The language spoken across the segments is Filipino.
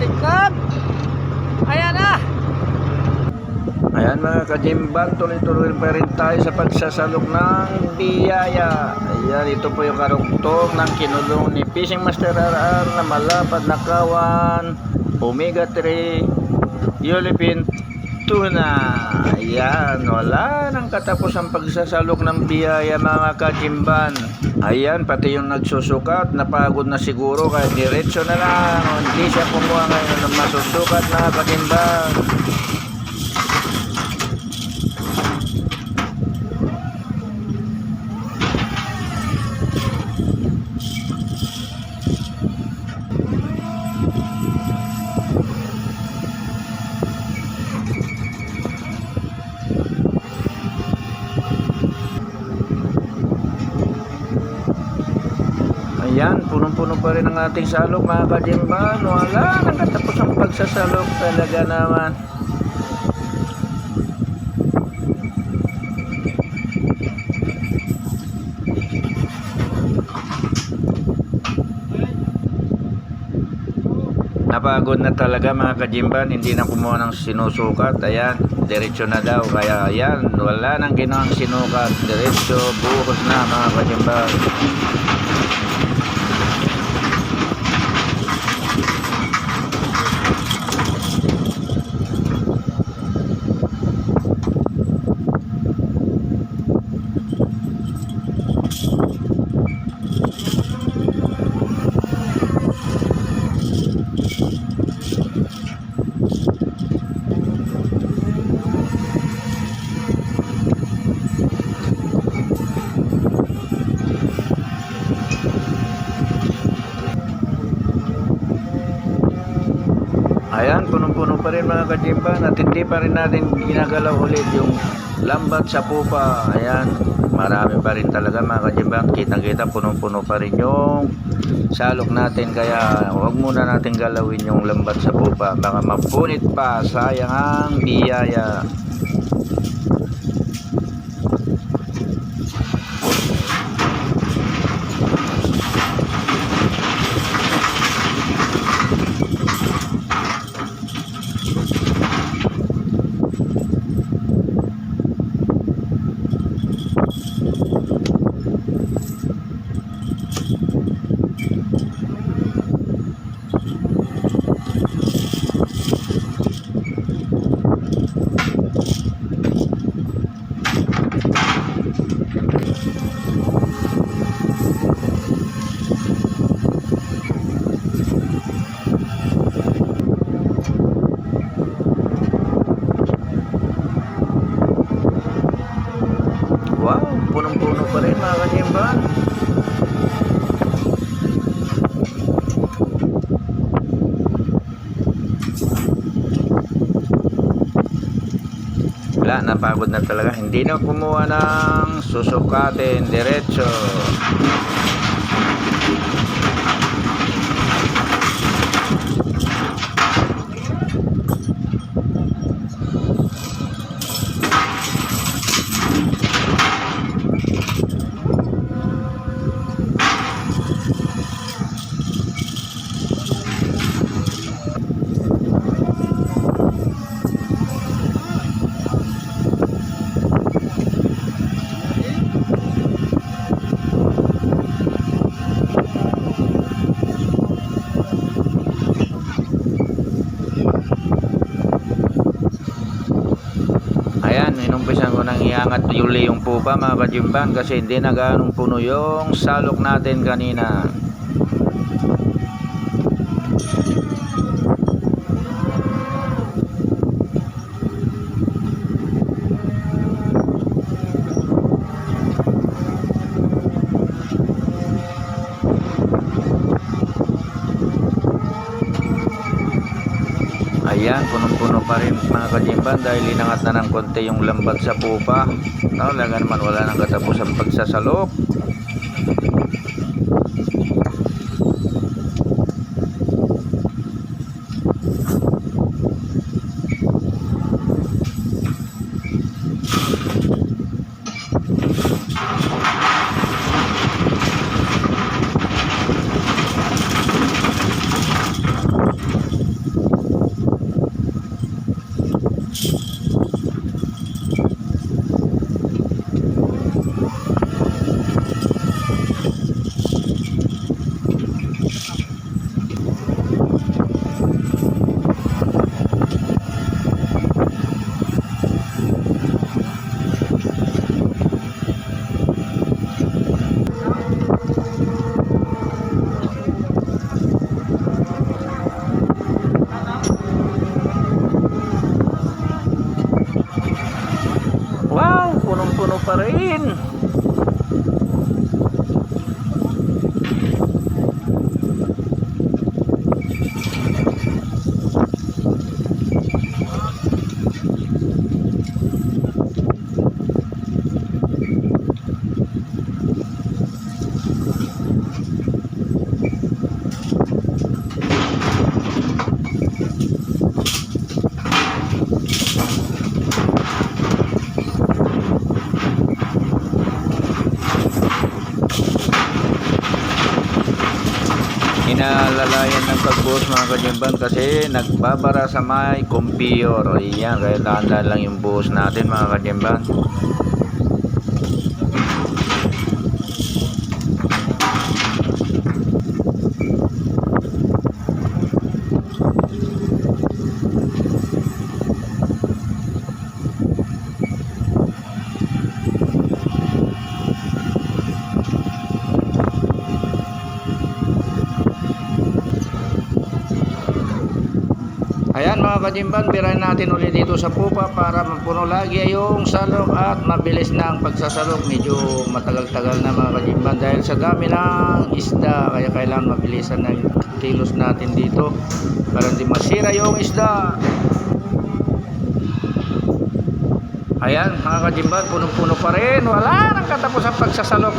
tiklop. Ayan na. Ayan mga kajimban, tuloy-tuloy pa rin tayo sa pagsasalok ng biyaya. Ayan, ito po yung karugtong ng kinulong ni Fishing Master RR na malapad na kawan, Omega 3, Yulipin Tuna. Ayan, wala nang katapos ang pagsasalok ng biyaya mga kajimban. Ayan, pati yung nagsusukat, napagod na siguro kaya diretso na lang. Hindi siya kumuha ngayon ng masusukat na kajimban. Ayan, punong-puno pa rin ang ating salok mga kajimban. Wala, nakatapos ang pagsasalok talaga naman. Napagod na talaga mga kajimban, hindi na kumuha ng sinusukat. Ayan, diretso na daw. Kaya ayan, wala nang ginawang sinukat. Diretso, buhos na mga kajimban. Ayan, punong-puno pa rin mga kajimban at hindi pa rin natin ginagalaw ulit yung lambat sa pupa. Ayan, marami pa rin talaga mga kajimban. Kitang-kita, punong-puno pa rin yung salok natin. Kaya huwag muna natin galawin yung lambat sa pupa. Baka mapunit pa, sayang ang biyaya. Wow, punong-puno pa rin mga kajimban. Wala, napagod na talaga. Hindi na kumuha ng susukatin, diretso. Ayan, inumpisan ko nang iangat yuli yung pupa mga kajimban kasi hindi na ganong puno yung salok natin kanina. Ayan, punong-puno pa rin kajimban dahil inangat na ng konti yung lambat sa pupa. Talaga naman wala nang katapos ang pagsasalok. Ng pagbuhos mga kajimban kasi nagbabara sa may compior. Ayan, kaya dahan lang yung buhos natin mga kajimban. Ayan mga kajimban, birahin natin ulit dito sa pupa para mapuno lagi yung salok at mabilis na ang pagsasalok. Medyo matagal-tagal na mga kajimban dahil sa dami ng isda kaya kailangan mabilisan yung kilos natin dito para hindi masira yung isda. Ayan mga kajimban, punong-puno pa rin. Wala nang katapos ang pagsasalok.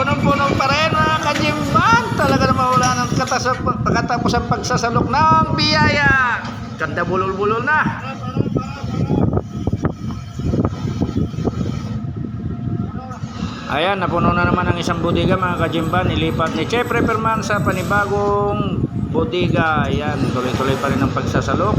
Yes! Punong-puno pa rin mga kajimban. Talaga na mawala ng katapos ang pagsasalok ng biyaya. Ganda bulol-bulol na. Ayan, napuno na naman ang isang bodega mga kajimban. Ilipat ni Chef Reperman sa panibagong bodega. Ayan, tuloy-tuloy pa rin ang pagsasalok.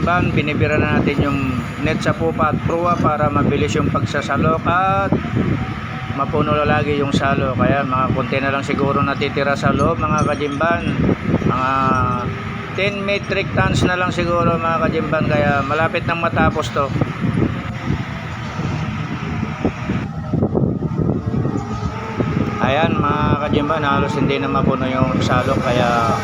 Kajimban, binibira na natin yung net sa pupa at pruwa para mabilis yung pagsasalok at mapuno lagi yung salo. Kaya mga konti na lang siguro natitira sa loob mga kajimban. Mga 10 metric tons na lang siguro mga kajimban kaya malapit nang matapos to. Ayan mga kajimban, halos hindi na mapuno yung salok kaya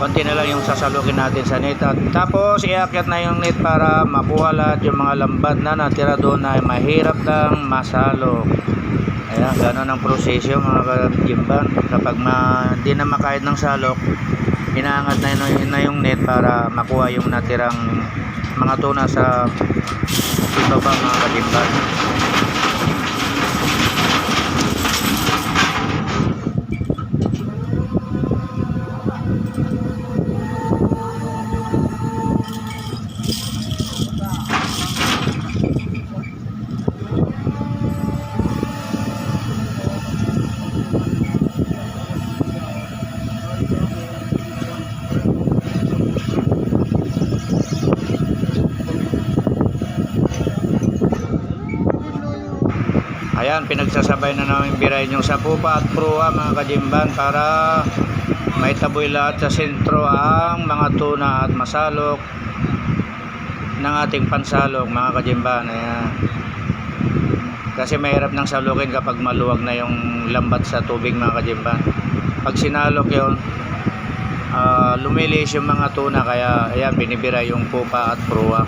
konti na lang yung sasalukin natin sa net. At tapos iakyat na yung net para makuha lahat yung mga lambat na natira doon na mahirap kang masalok. Ayan, gano'n ang prosesyo mga kajimban. Kapag hindi na makahit ng salok, inaangat na yun, na yung net para makuha yung natirang mga tuna sa ibaba mga kajimban. Ayan, pinagsasabay na namin birayin yung sapupa at prua mga kajimban para may taboy lahat sa sentro ang mga tuna at masalok ng ating pansalok mga kajimban. Ayan. Kasi mahirap ng salukin kapag maluwag na yung lambat sa tubig mga kajimban. Pag sinalok yon ah, lumilis yung mga tuna kaya ayan, binibira yung pupa at prua.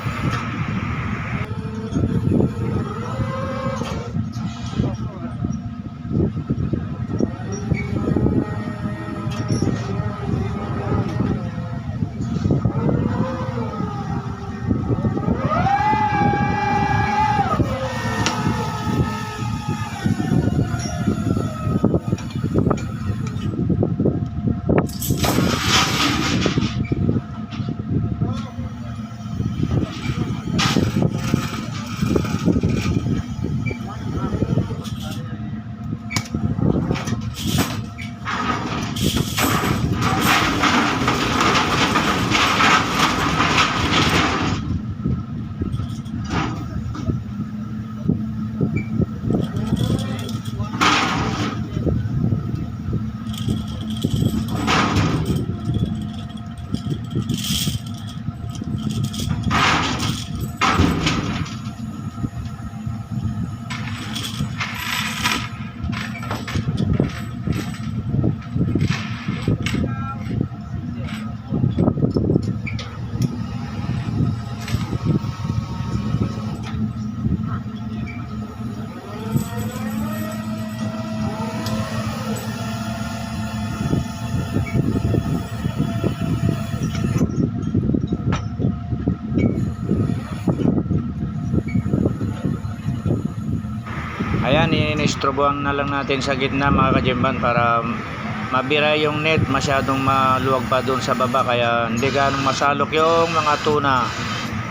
Ayan, inistrobuhan na lang natin sa gitna mga kajimban para mabira yung net masyadong maluwag pa doon sa baba kaya hindi ganong masalok yung mga tuna.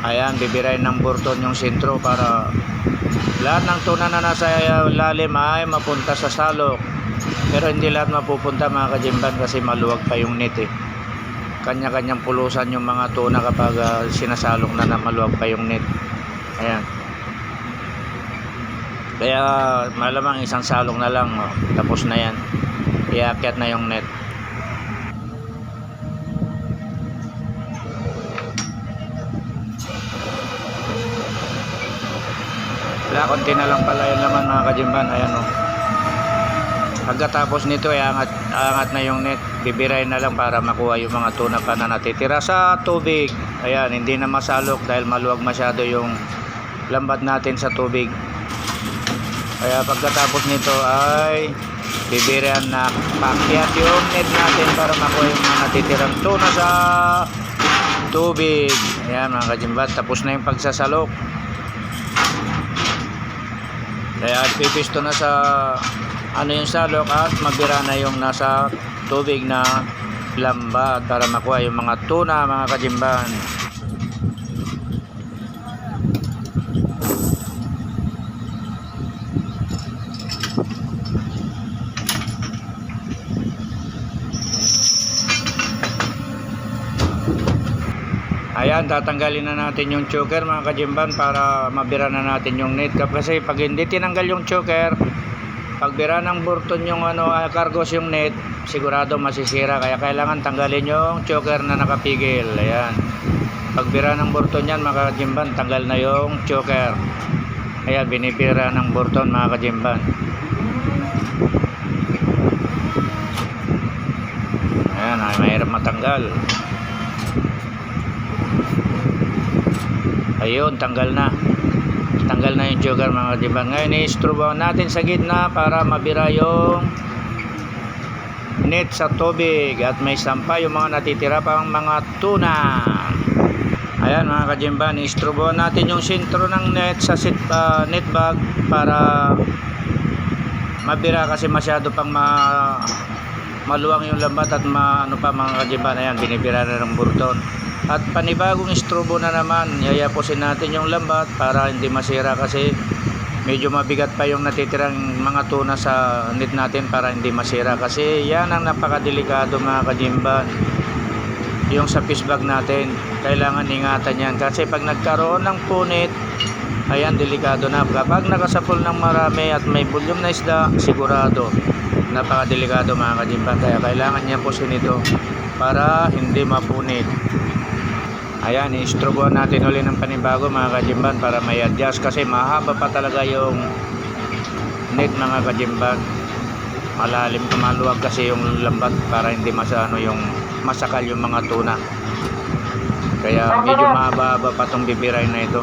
Ayan, bibirayin ng burton yung sentro para lahat ng tuna na nasa lalim ay mapunta sa salok. Pero hindi lahat mapupunta mga kajimban kasi maluwag pa yung net eh. Kanya-kanyang pulusan yung mga tuna kapag ah, sinasalok na na maluwag pa yung net. Ayan. Kaya malamang isang salong na lang, oh. tapos na yan. Iakyat na yung net. Wala, konti na lang pala yun naman mga kajimban. Ayan o. Pagkatapos nito ay angat, angat na yung net. Bibirayin na lang para makuha yung mga tuna pa na natitira sa tubig. Ayan, hindi na masalok dahil maluwag masyado yung lambat natin sa tubig. Kaya pagkatapos nito ay bibirihan na pakyat yung net natin para makuha yung mga natitirang tuna sa tubig. Ayan mga kajimbat, tapos na yung pagsasalok. Kaya pipisto na sa ano yung salok at mabira na yung nasa tubig na lambat para makuha yung mga tuna mga kajimban. Ayan, tatanggalin na natin yung choker mga kajimban para mabira na natin yung net cap. Kasi pag hindi tinanggal yung choker, pagbira ng burton yung ano, ah, cargos yung net, sigurado masisira. Kaya kailangan tanggalin yung choker na nakapigil. Ayan. Pagbira ng burton yan mga kajimban, tanggal na yung choker. Ayan, binibira ng burton mga kajimban. Ayan, ay mahirap matanggal. Ayun, tanggal na. Tanggal na yung joker mga kadiban. Ngayon, i-strobaw natin sa gitna para mabira yung net sa tubig at may sampa yung mga natitira pang mga tuna. Ayan mga kajimban, i-strobo natin yung sentro ng net sa sit, ah, net bag para mabira kasi masyado pang ma, maluwang yung lambat at ma, ano pa mga kajimban. Ayan, binibira na ng burton. At panibagong strobo na naman, yayapusin natin yung lambat para hindi masira kasi medyo mabigat pa yung natitirang mga tuna sa net natin para hindi masira. Kasi yan ang napakadelikado mga kajimban yung sa fish bag natin. Kailangan ingatan yan. Kasi pag nagkaroon ng punit ayan delikado na. Kapag nakasapol ng marami at may volume na isda sigurado napakadelikado mga kajimban kaya kailangan niya pusin ito para hindi mapunit ayan i-strobo natin uli ng panibago mga kajimban para may adjust. Kasi mahaba pa talaga yung net mga kajimban. Malalim kumaluwag kasi yung lambat para hindi masano yung masakal yung mga tuna. Kaya medyo mahaba-haba pa tong bibiray na ito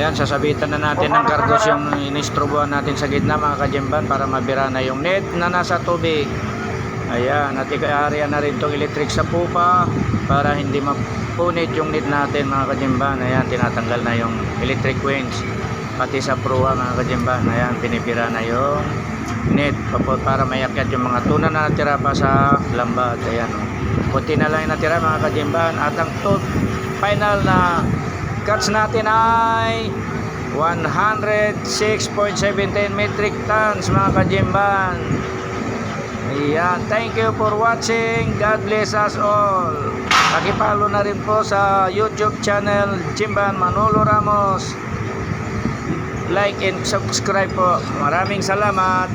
Ayan, sasabitan na natin ng kargos yung inistrobuhan natin sa gitna mga kajemban para mabira na yung net na nasa tubig. Ayan, at ikaarya na rin itong electric sa pupa para hindi mapunit yung net natin mga kajemban. Ayan, tinatanggal na yung electric wings pati sa proa mga kajemban. Ayan, pinipira na yung net para mayakyat yung mga tuna na natira pa sa lambat. Ayan, oh. kunti na lang yung natira mga kajemban. At ang to- final na catch natin ay 106.17 metric tons mga kajimban. Ayan thank you for watching. God bless us all. Pakipalo na rin po sa youtube channel Jimban Manolo Ramos. Like and subscribe po. Maraming salamat